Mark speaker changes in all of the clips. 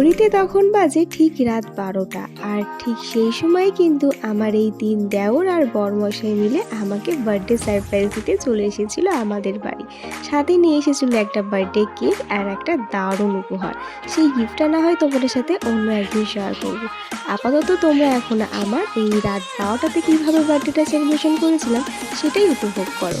Speaker 1: ঘড়িতে তখন বাজে ঠিক রাত বারোটা। আর ঠিক সেই সময় কিন্তু আমার এই তিন দেওর আর বরমশাই মিলে আমাকে বার্থডে সারপ্রাইজ দিতে চলে এসেছিল আমাদের বাড়ি। সাথে নিয়ে এসেছিল একটা বার্থডে কেক আর একটা দারুণ উপহার। সেই গিফটটা না হয় তোমাদের সাথে অন্য একদিন শেয়ার করব। আপাতত তোমরা এখন আমার এই রাত বারোটাতে কীভাবে বার্থডেটা সেলিব্রেশন করেছিলাম সেটাই উপভোগ করো।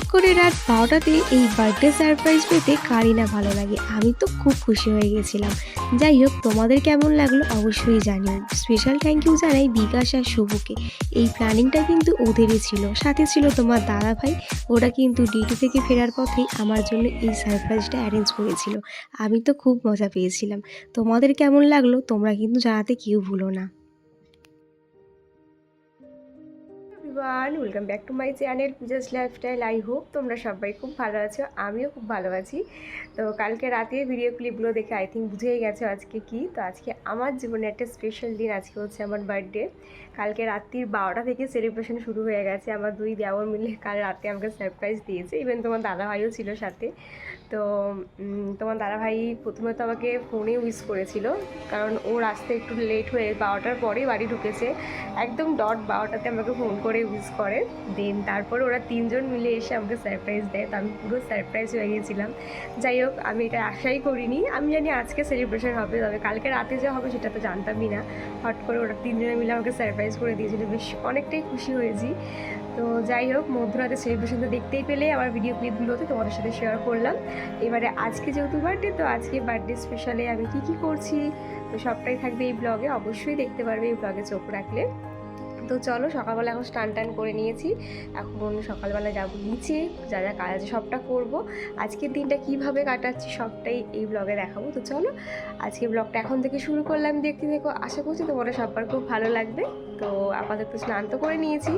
Speaker 1: হঠাৎ করে রাত বারোটাতে এই বার্থডে সারপ্রাইজ পেতে কারই না ভালো লাগে। আমি তো খুব খুশি হয়ে গেছিলাম। যাই হোক, তোমাদের কেমন লাগল অবশ্যই জানিও। স্পেশাল থ্যাংক ইউ জানাই বিকাশ আর শুভকে। এই প্ল্যানিংটা কিন্তু ওদেরই ছিল। সাথে ছিল তোমার দাদা ভাই। ওরা কিন্তু ডিউটি থেকে ফেরার পথেই আমার জন্য এই সারপ্রাইজটা অ্যারেঞ্জ করেছিল। আমি তো খুব মজা পেয়েছিলাম। তোমাদের কেমন লাগল তোমরা কিন্তু জানাতে কেউ ভুলো না। Everyone welcome back to my channel Puja's lifestyle I hope তোমরা সবাই খুব ভালো আছো, আমিও খুব ভালো আছি। তো কালকে রাতে ভিডিও ক্লিপগুলো দেখে আই থিঙ্ক বুঝেই গেছো আজকে কি। তো আজকে আমার জীবনে একটা স্পেশাল দিন, আজকে হচ্ছে আমার বার্থডে কালকে রাত্রির বারোটা থেকে সেলিব্রেশন শুরু হয়ে গেছে। আমার দুই দেওয়ার মিলে কাল রাতে আমাকে সারপ্রাইজ দিয়েছে। ইভেন তোমার দাদাভাইও ছিল সাথে। তো তোমার দাদাভাই প্রথমে তো আমাকে ফোনে উইশ করেছিল। কারণ ওর আসতে একটু লেট হয়ে বারোটার পরেই বাড়ি ঢুকেছে। একদম ডট বারোটাতে আমাকে ফোন করে উইশ করে। দেন তারপর ওরা তিনজন মিলে এসে আমাকে সারপ্রাইজ দেয়। তো আমি পুরো সারপ্রাইজ হয়ে গেছিলাম। যাই হোক, আমি এটা আশাই করিনি। আমি জানি আজকে সেলিব্রেশন হবে, তবে কালকে রাতে যে হবে সেটা তো জানতামই না। হট করে ওরা তিনজনে মিলে আমাকে সারপ্রাইজ করে দিয়েছিল। বেশ অনেকটাই খুশি হয়েছি। তো যাই হোক, মধ্যরাতে সেলিব্রেশন তো দেখতেই পেলে। আমার ভিডিও ক্লিপগুলোতে তোমাদের সাথে শেয়ার করলাম। এবারে আজকে যেহেতু বার্থডে তো আজকে বার্থডে স্পেশালে আমি কি কি করছি? তো সবটাই থাকবে এই ব্লগে অবশ্যই দেখতে পারবে এই ব্লগে চোখ রাখলে। তো চলো সকালবেলা এখন স্টান টান করে নিয়েছি। এখন সকালবেলা যাব নিচে, যা যা কাজ আছে সবটা করব। আজকের দিনটা কীভাবে কাটাচ্ছি সবটাই এই ব্লগে দেখাবো। তো চলো আজকে ব্লগটা এখন থেকে শুরু করলাম। দেখতে দেখো আশা করছি তোমাদের সবার খুব ভালো লাগবে। তো আপাতত স্নান তো করে নিয়েছি,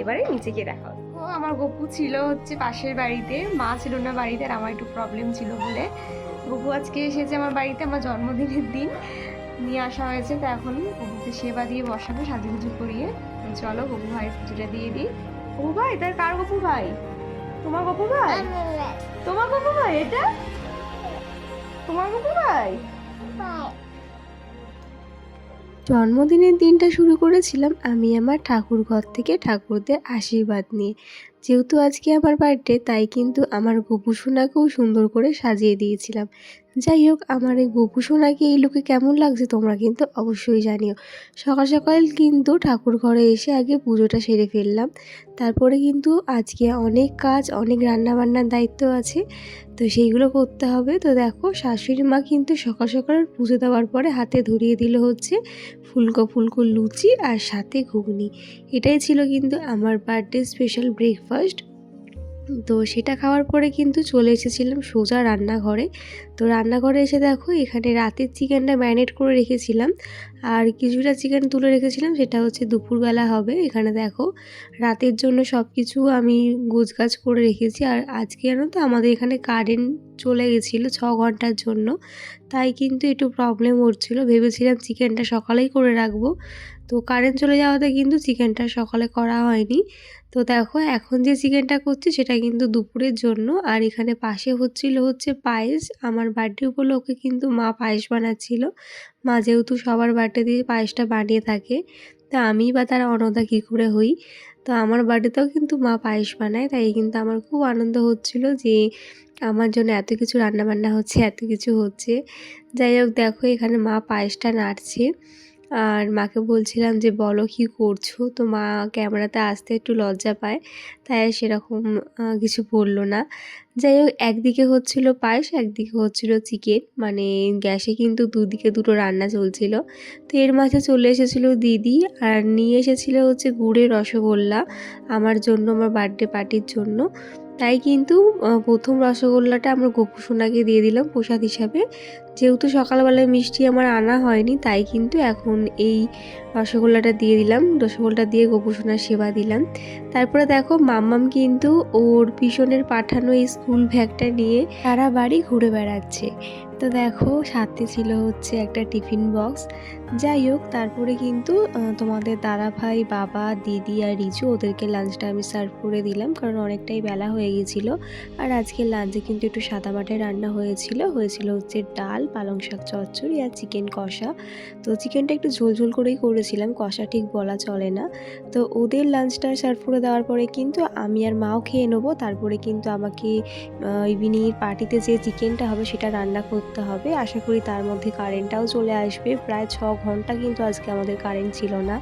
Speaker 1: এবারে নিচে গিয়ে দেখা। ও আমার গপু ছিল হচ্ছে পাশের বাড়িতে, মা ছিল না বাড়িতে আর আমার একটু প্রবলেম ছিল বলে। গপু আজকে এসেছে আমার বাড়িতে, আমার জন্মদিনের দিন। নিয়ে আসা হয়েছে, তো এখন গপুকে সেবা দিয়ে বসাবো, সাজুগুজু করিয়ে। চলো গপু ভাই স্কুটিটা দিয়ে দিই। গপু ভাই, তার কার গপু ভাই? তোমার গপু ভাই? তোমার গপু ভাই, এটা? তোমার গপু ভাই? জন্মদিনের দিনটা শুরু করেছিলাম আমি আমার ঠাকুর ঘর থেকে ঠাকুরদের আশীর্বাদ নিয়ে। যেহেতু আজকে আমার বার্থডে তাই কিন্তু আমার গোপু সোনাকেও সুন্দর করে সাজিয়ে দিয়েছিলাম। যাই হোক, আমার এই গোপু সোনাকে, এই লোকে কেমন লাগছে তোমরা কিন্তু অবশ্যই জানিও। সকাল সকাল কিন্তু ঠাকুর ঘরে এসে আগে পুজোটা সেরে ফেললাম। তারপরে কিন্তু আজকে অনেক কাজ, অনেক রান্নাবান্নার দায়িত্ব আছে। তো সেইগুলো করতে হবে। তো দেখো, শাশুড়ি মা কিন্তু সকাল সকাল পুজো দেওয়ার পরে হাতে ধরিয়ে দিল হচ্ছে ফুলকো ফুলকো লুচি আর সাথে ঘুগনি। এটাই ছিল কিন্তু আমার বার্থডে স্পেশাল ব্রেকফাস্ট তো সেটা খাওয়ার পরে কিন্তু চলে এসেছিলাম সোজা রান্নাঘরে। তো রান্নাঘরে এসে দেখো, এখানে রাতের চিকেনটা ম্যারিনেট করে রেখেছিলাম। আর কিছুটা চিকেন তুলে রেখেছিলাম, সেটা হচ্ছে দুপুরবেলা হবে। এখানে দেখো, রাতের জন্য সব কিছু আমি গোছগাছ করে রেখেছি। আর আজকে জানো তো, আমাদের এখানে কারেন্ট চলে গেছিল ছ ঘণ্টার জন্য। তাই কিন্তু একটু প্রবলেম হচ্ছিল। ভেবেছিলাম চিকেনটা সকালেই করে রাখব। তো কারেন্ট চলে যাওয়াতে কিন্তু চিকেনটা সকালে করা হয়নি। তো দেখো, এখন যে চিকেনটা করছি সেটা কিন্তু দুপুরের জন্য। আর এখানে পাশে হচ্ছিল হচ্ছে পায়েস। আমার বার্থডে উপলক্ষে কিন্তু মা পায়েস বানাচ্ছিল। মা যেহেতু সবার বার্থডে দিয়ে পায়েসটা বানিয়ে থাকে, তা আমি বা তার অনদা কী করে হই? তো আমার বার্থডেতেও কিন্তু মা পায়েস বানায়, তাই কিন্তু আমার খুব আনন্দ হচ্ছিল যে আমার জন্য এত কিছু রান্নাবান্না হচ্ছে, এত কিছু হচ্ছে। যাই হোক, দেখো এখানে মা পায়েসটা নাড়ছে। আর মাকে বলছিলাম যে, বলো কী করছ? তো মা ক্যামেরাতে আসতে একটু লজ্জা পায়, তাই সেরকম কিছু বলল না। যাই হোক, একদিকে হচ্ছিল পায়েস, একদিকে হচ্ছিল চিকেন। মানে গ্যাসে কিন্তু দুদিকে দুটো রান্না চলছিল। তো এর মাঝে চলে এসেছিল দিদি আর নিয়ে এসেছিল হচ্ছে গুড়ের রসগোল্লা আমার জন্য, আমার বার্থডে পার্টির জন্য। তাই কিন্তু প্রথম রসগোল্লাটা আমরা গপু সোনাকে দিয়ে দিলাম প্রসাদ হিসাবে। যেহেতু সকালবেলায় মিষ্টি আমার আনা হয়নি, তাই কিন্তু এখন এই রসগোল্লাটা দিয়ে দিলাম। রসগোল্লাটা দিয়ে গপু সোনার সেবা দিলাম। তারপরে দেখো, মাম্মাম কিন্তু ওর পিছনের পাঠানো এই স্কুল ব্যাগটা নিয়ে সারা বাড়ি ঘুরে বেড়াচ্ছে। তো দেখো, সাথে ছিল হচ্ছে একটা টিফিন বক্স। যাই হোক তারপরে কিন্তু তোমাদের দাদাভাই, বাবা, দিদি আর রিজু ওদেরকে লাঞ্চটা আমি সার্ভ করে দিলাম। কারণ অনেকটাই বেলা হয়ে গেছিল। আর আজকের লাঞ্চে কিন্তু একটু সাদামাটাই রান্না হয়েছিল। হয়েছিল হচ্ছে ডাল, পালং শাক চচ্চড়ি আর চিকেন কষা। তো চিকেনটা একটু ঝোল, ঝোল করেই করেছিলাম। কষা ঠিক বলা চলে না। তো ওদের লাঞ্চটা সার্ভ করে দেওয়ার পরে কিন্তু আমি আর মাও খেয়ে নেব। তারপরে কিন্তু আমাকে ইভিনিংয়ের পার্টিতে যে চিকেনটা হবে সেটা রান্না করতে হবে। আশা করি তার মধ্যে কারেন্টটাও চলে আসবে। প্রায় ৬ ঘণ্টা কিন্তু আজকে আমাদের কারেন্ট ছিল না।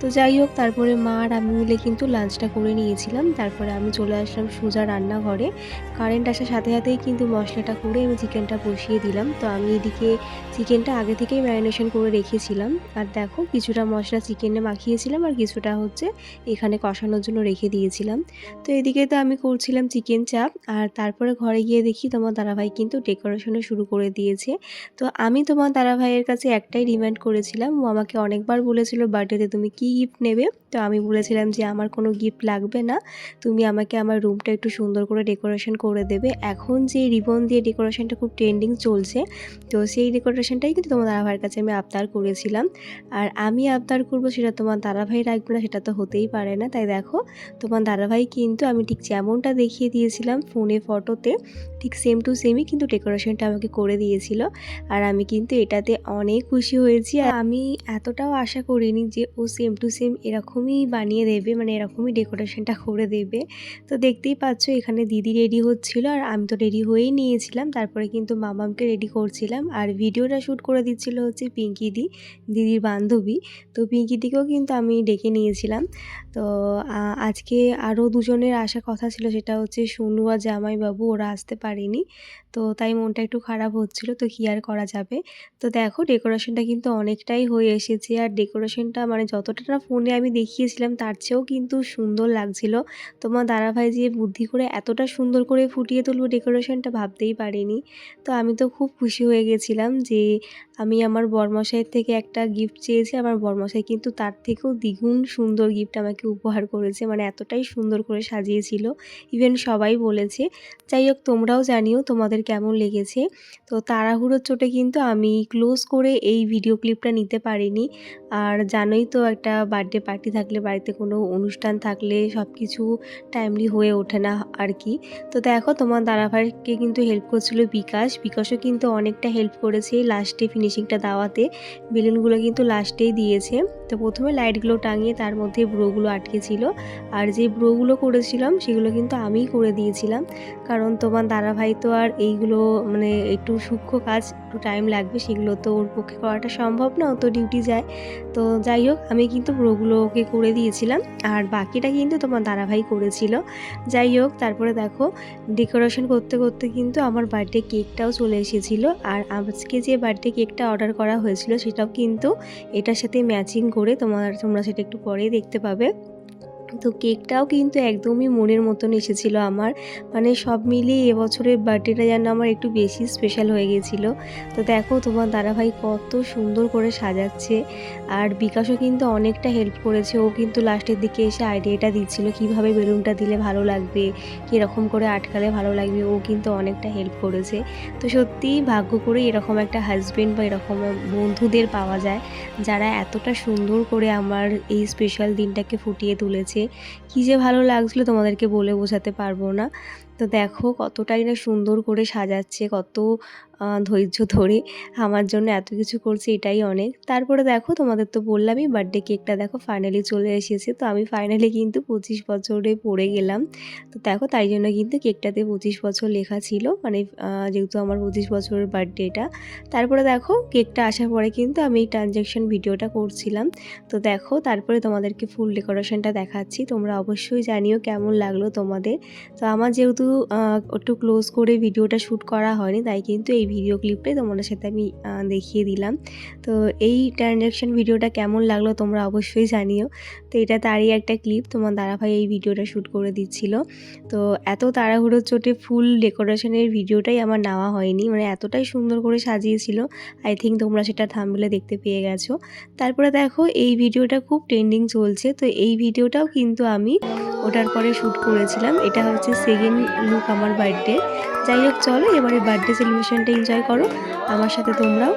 Speaker 1: তো যাই হোক, তারপরে মা আর আমি মিলে কিন্তু লাঞ্চটা করে নিয়েছিলাম। তারপরে আমি চলে আসলাম সোজা রান্নাঘরে। কারেন্ট আসার সাথে সাথেই কিন্তু মশলাটা করে আমি চিকেনটা বসিয়ে দিলাম। তো আমি এদিকে চিকেনটা আগে থেকেই ম্যারিনেশন করে রেখেছিলাম। আর দেখো, কিছুটা মশলা চিকেনে মাখিয়েছিলাম আর কিছুটা হচ্ছে এখানে কষানোর জন্য রেখে দিয়েছিলাম। তো এদিকে তো আমি করছিলাম চিকেন চাপ। আর তারপরে ঘরে গিয়ে দেখি তোমার দাদাভাই কিন্তু ডেকোরেশনও শুরু করে দিয়েছে। তো আমি তোমার দাদাভাইয়ের কাছে একটাই ডিমান্ড করেছিলাম। ও আমাকে অনেকবার বলেছিল বার্থডেতে তুমি কী গিফট নেবে? তো আমি বলেছিলাম যে আমার কোনো গিফট লাগবে না। তুমি আমাকে আমার রুমটা একটু সুন্দর করে ডেকোরেশন করে দেবে। এখন যে রিবন দিয়ে ডেকোরেশনটা খুব ট্রেন্ডিং চলছে। তো সেই ডেকোরেশনটাই কিন্তু তোমার দাদাভাইয়ের কাছে আমি আবদার করেছিলাম। আর আমি আবদার করব সেটা তোমার দাদাভাই রাখবে না, সেটা তো হতেই পারে না। তাই দেখো, তোমার দাদাভাই কিন্তু আমি ঠিক যেমনটা দেখিয়ে দিয়েছিলাম ফোনে ফটোতে ঠিক সেম টু সেমই কিন্তু ডেকোরেশনটা আমাকে করে দিয়েছিল। আর আমি কিন্তু এটাতে অনেক খুশি হয়েছি। আর আমি এতটাও আশা করিনি যে ও সেম টু সেম এরকমই বানিয়ে দেবে মানে এরকমই ডেকোরেশনটা করে দেবে। তো দেখতেই পাচ্ছ এখানে দিদি রেডি হচ্ছিল আর আমি তো রেডি হয়েই নিয়েছিলাম। তারপরে কিন্তু মামামকে রেডি করছিলাম। আর ভিডিওটা শ্যুট করে দিচ্ছিল হচ্ছে পিঙ্কিদি, দিদির বান্ধবী। তো পিঙ্কিদিকেও কিন্তু আমি ডেকে নিয়েছিলাম। তো আজকে আরও দুজনের আসার কথা ছিল সেটা হচ্ছে সোনু আর জামাইবাবু ওরা আসতে পারেনি। তো তাই মনটা একটু খারাপ হচ্ছিল। তো কী আর করা যাবে। তো দেখো ডেকোরেশনটা কিন্তু অনেকটাই হয়ে এসেছে। আর ডেকোরেশনটা মানে যতটা না ফোনে আমি দেখিয়েছিলাম, তার চেয়েও কিন্তু সুন্দর লাগছিল। তোমার দাদাভাই যে বুদ্ধি করে এতটা সুন্দর করে ফুটিয়ে তুলবে ডেকোরেশনটা ভাবতেই পারিনি। তো আমি তো খুব খুশি হয়ে গেছিলাম যে আমি আমার বরমশাইয়ের থেকে একটা গিফট চেয়েছি। আমার বরমশাই কিন্তু তার থেকেও দ্বিগুণ সুন্দর গিফট আমাকে উপহার করেছে। মানে এতটাই সুন্দর করে সাজিয়েছিল। ইভেন সবাই বলেছে। যাই হোক, তোমরাও জানিও তোমাদের কেমন লেগেছে। তো তাড়াহুড়োর চোটে কিন্তু আমি ক্লোজ করে এই ভিডিও ক্লিপটা নিতে পারিনি। আর জানোই তো একটা বার্থডে পার্টি থাকলে, বাড়িতে কোনো অনুষ্ঠান থাকলে সব কিছু টাইমলি হয়ে ওঠে না আর কি। তো দেখো, তোমার দাদাভাইকে কিন্তু হেল্প করছিল বিকাশ। বিকাশও কিন্তু অনেকটা হেল্প করেছে লাস্টে ফিনিশিংটা দেওয়াতে। বেলুনগুলো কিন্তু লাস্টেই দিয়েছে। তো প্রথমে লাইটগুলো টাঙিয়ে তার মধ্যে ব্রোগুলো আটকে ছিল। আর যে ব্রোগুলো করেছিলাম, সেগুলো কিন্তু আমিই করে দিয়েছিলাম। কারণ তোমার দাদাভাই তো আর এইগুলো মানে একটু সূক্ষ্ম কাজ, একটু টাইম লাগবে, সেগুলো তো ওর পক্ষে করাটা সম্ভব না। ও তো ডিউটি যায়। তো যাই হোক আমি কিন্তু ব্রোগুলো ওকে করে দিয়েছিলাম। আর বাকিটা কিন্তু তোমার দাদাভাই করেছিল। যাই হোক তারপরে দেখো ডেকোরেশন করতে, করতে কিন্তু আমার বার্থডে কেকটাও চলে এসেছিল। আর আজকে যে বার্থডে কেকটা অর্ডার করা হয়েছিল সেটাও কিন্তু এটার সাথে ম্যাচিং করে তোমার তোমরা সেটা একটু পরেই দেখতে পাবে। তো কেকটাও কিন্তু একদমই মনের মতন এসেছিল আমার। মানে সব মিলিয়ে এবছরের বার্থডেটা যেন আমার একটু বেশি স্পেশাল হয়ে গেছিল। তো দেখো তোমার দাদাভাই কত সুন্দর করে সাজাচ্ছে। আর বিকাশও কিন্তু অনেকটা হেল্প করেছে। ও কিন্তু লাস্টের দিকে এসে আইডিয়াটা দিচ্ছিল কীভাবে বেলুনটা দিলে ভালো লাগবে, কীরকম করে আটকালে ভালো লাগবে। ও কিন্তু অনেকটা হেল্প করেছে। তো সত্যিই ভাগ্য করে এরকম একটা হাসব্যান্ড বা এরকম বন্ধুদের পাওয়া যায়। যারা এতটা সুন্দর করে আমার এই স্পেশাল দিনটাকে ফুটিয়ে তুলেছে। কী যে ভালো লাগছিল তোমাদেরকে বলে বোঝাতে পারব না। তো দেখো কতটাই না সুন্দর করে সাজাচ্ছে, কত ধৈর্য ধরে আমার জন্য এত কিছু করছে এটাই অনেক। তারপরে দেখো তোমাদের তো বললামই বার্থডে কেকটা দেখো ফাইনালি চলে এসেছে। তো আমি ফাইনালি কিন্তু ২৫ বছরে পড়ে গেলাম। তো দেখো তাই জন্য কিন্তু কেকটাতে ২৫ বছর লেখা ছিল। মানে যেহেতু আমার ২৫ বছরের বার্থডেটা। তারপরে দেখো কেকটা আসার পরে কিন্তু আমি এই ট্রানজ্যাকশন ভিডিওটা করছিলাম। তো দেখো তারপরে তোমাদেরকে ফুল ডেকোরেশনটা দেখাচ্ছি। তোমরা অবশ্যই জানিও কেমন লাগল তোমাদের। তো আমার যেহেতু একটু ক্লোজ করে ভিডিওটা শ্যুট করা হয়নি, তাই কিন্তু এই ভিডিও ক্লিপটাই তোমাদের সাথে আমি দেখিয়ে দিলাম। তো এই ট্রানজ্যাকশন ভিডিওটা কেমন লাগল তোমরা অবশ্যই জানিও। তো এটা তারই একটা ক্লিপ তোমার দাদাভাই এই ভিডিওটা শ্যুট করে দিচ্ছিল। তো এত তাড়াহুড়োর চোটে ফুল ডেকোরেশনের ভিডিওটাই আমার নেওয়া হয়নি। মানে এতটাই সুন্দর করে সাজিয়েছিল। আই থিঙ্ক তোমরা সেটা থামলে দেখতে পেয়ে গেছো। তারপরে দেখো, এই ভিডিওটা খুব ট্রেন্ডিং চলছে। তো এই ভিডিওটাও কিন্তু আমি ওটার পরে শ্যুট করেছিলাম। এটা হচ্ছে সেকেন্ড লুক আমার বার্থডে যাই হোক, চলো এবারে বার্থডে সেলিব্রেশনটা এনজয় করো। আমার সাথে তোমরাও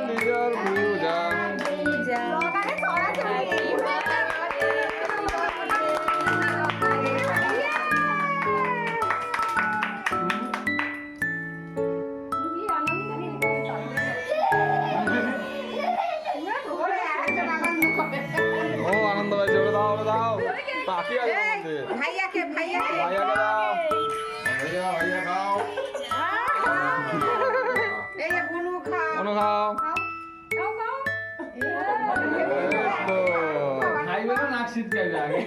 Speaker 2: আগে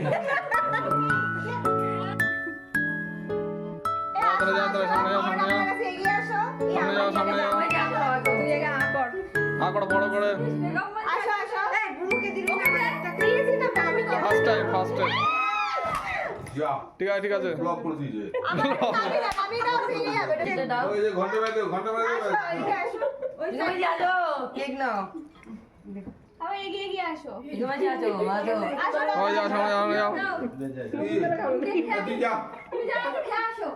Speaker 3: তাড়াতাড়ি যাও সামনে যাও সামনে যাও সামনে যাও সামনে যাও
Speaker 4: তুই জায়গা আ কর
Speaker 3: বড় করে।
Speaker 4: আসো আসো। এই বুনুকে দিবি না দিয়েছি না আমি
Speaker 3: ফার্স্ট টাইম ফার্স্ট টাইম ঠিক আছে ঠিক আছে।
Speaker 5: ব্লক করে দিয়েছে
Speaker 4: আমি দাও ফিরে যাবে।
Speaker 5: ওই যে ঘণ্টা বাজে
Speaker 4: ঘণ্টা
Speaker 6: কেক নাও।
Speaker 4: আবার এগিয়ে গিয়ে আসো।
Speaker 6: এখানে যাও মাতো
Speaker 4: আসো
Speaker 3: যাও যাও যাও
Speaker 5: যাও
Speaker 4: তুমি যাও আসো।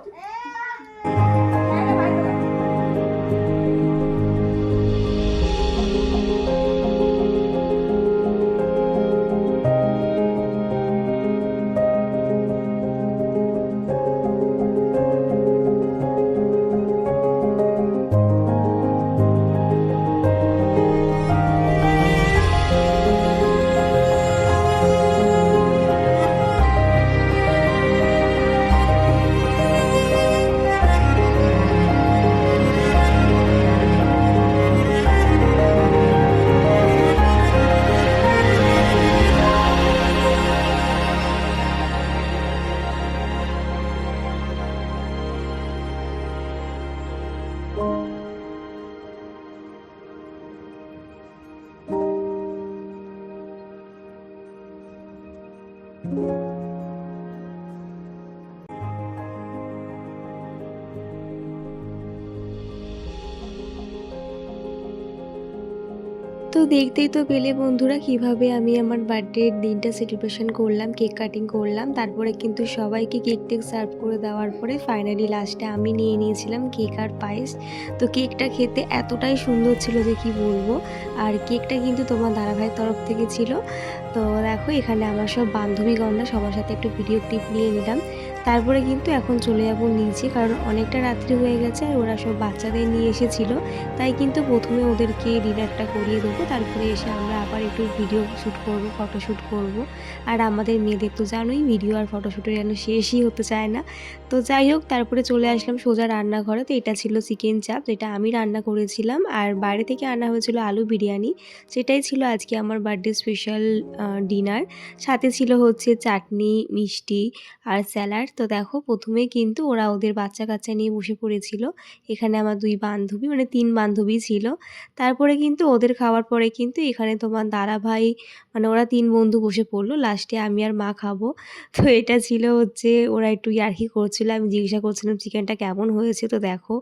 Speaker 1: তো দেখতেই তো পেলে বন্ধুরা কীভাবে আমি আমার বার্থডের দিনটা সেলিব্রেশন করলাম কেক কাটিং করলাম, তারপরে কিন্তু সবাইকে কেক টেক সার্ভ করে দেওয়ার পরে ফাইনালি লাস্টে আমি নিয়ে নিয়েছিলাম কেক আর পায়েস। তো কেকটা খেতে এতটাই সুন্দর ছিল যে কি বলব? আর কেকটা কিন্তু তোমার দাদাভাইয়ের তরফ থেকে ছিল। তো দেখো এখানে আমার সব বান্ধবীগণরা সবার সাথে একটু ভিডিও ক্লিপ নিয়ে নিলাম। তারপরে কিন্তু এখন চলে যাব নিচে কারণ অনেকটা রাত্রি হয়ে গেছে আর ওরা সব বাচ্চাদের নিয়ে এসেছিল। তাই কিন্তু প্রথমে ওদেরকে ডিনারটা করিয়ে দেবো, তারপরে এসে আমরা আবার একটু ভিডিও শ্যুট করব ফটো শ্যুট করব। আর আমাদের মেয়েদের তো জানোই ভিডিও আর ফটোশ্যুটের যেন শেষই হতে চায় না। তো যাই হোক, তারপরে চলে আসলাম সোজা রান্নাঘরে। তো এটা ছিল চিকেন চাপ যেটা আমি রান্না করেছিলাম। আর বাইরে থেকে আনা হয়েছিল আলু বিরিয়ানি। সেটাই ছিল আজকে আমার বার্থডে স্পেশাল ডিনার সাথে ছিল হচ্ছে চাটনি, মিষ্টি আর স্যালাড তো দেখো প্রথমে কিন্তু ওরা ওদের বাচ্চা কাচ্চা নিয়ে বসে পড়েছিল। এখানে আমার দুই বান্ধবী মানে তিন বান্ধবী ছিল। তারপরে কিন্তু ওদের খাওয়ার পরে কিন্তু এখানে তোমার দাদা ভাই মানে ওরা তিন বন্ধু বসে পড়ল। লাস্টে আমি আর মা খাব। তো এটা ছিল হচ্ছে ওরা একটু ইয়ার্কি করছিল। আমি জিজ্ঞাসা করছিলাম চিকেনটা কেমন হয়েছে? তো দেখো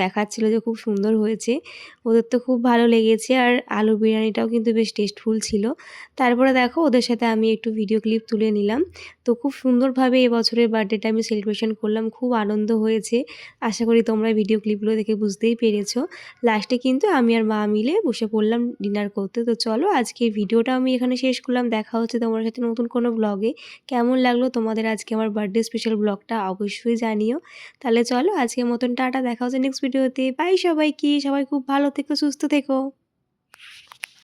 Speaker 1: দেখাচ্ছিল যে খুব সুন্দর হয়েছে। ওদের তো খুব ভালো লেগেছে আর আলু বিরিয়ানিটাও কিন্তু বেশ টেস্টফুল ছিল। তারপরে দেখো, ওদের সাথে আমি একটু ভিডিও ক্লিপ তুলে নিলাম। তো খুব সুন্দরভাবে এবছরের বার্থডেটা আমি সেলিব্রেশন করলাম, খুব আনন্দ হয়েছে। আশা করি তোমরা ভিডিও ক্লিপগুলো দেখে বুঝতেই পেরেছ। লাস্টে কিন্তু আমি আর মা মিলে বসে পড়লাম ডিনার করতে। তো চলো আজকে ভিডিওটা আমি এখানে শেষ করলাম। দেখা হচ্ছে তোমার সাথে নতুন কোনো ব্লগে কেমন লাগল তোমাদের আজকে আমার বার্থডে স্পেশাল ব্লগটা অবশ্যই জানিও। তাহলে চলো, আজকের মতন টাটা, দেখা হচ্ছে নেক্সট ভিডিওতে বাই সবাইকে সবাই খুব ভালো থেকো সুস্থ থেকো।